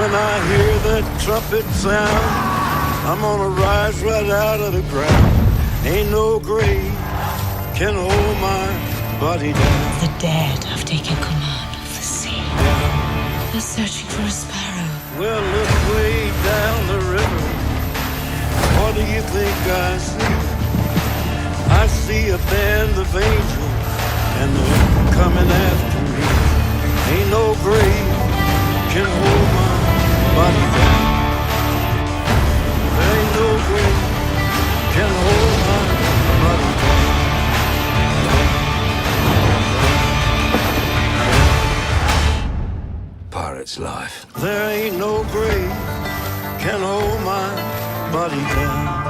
When I hear that trumpet sound, I'm gonna rise right out of the ground. Ain't no grave can hold my body down. The dead have taken command of the sea. They're searching for a sparrow. Well, look way down the river. What do you think I see? I see a band of angels, and they're coming after me. Ain't no Life. There ain't no grave can hold my body down.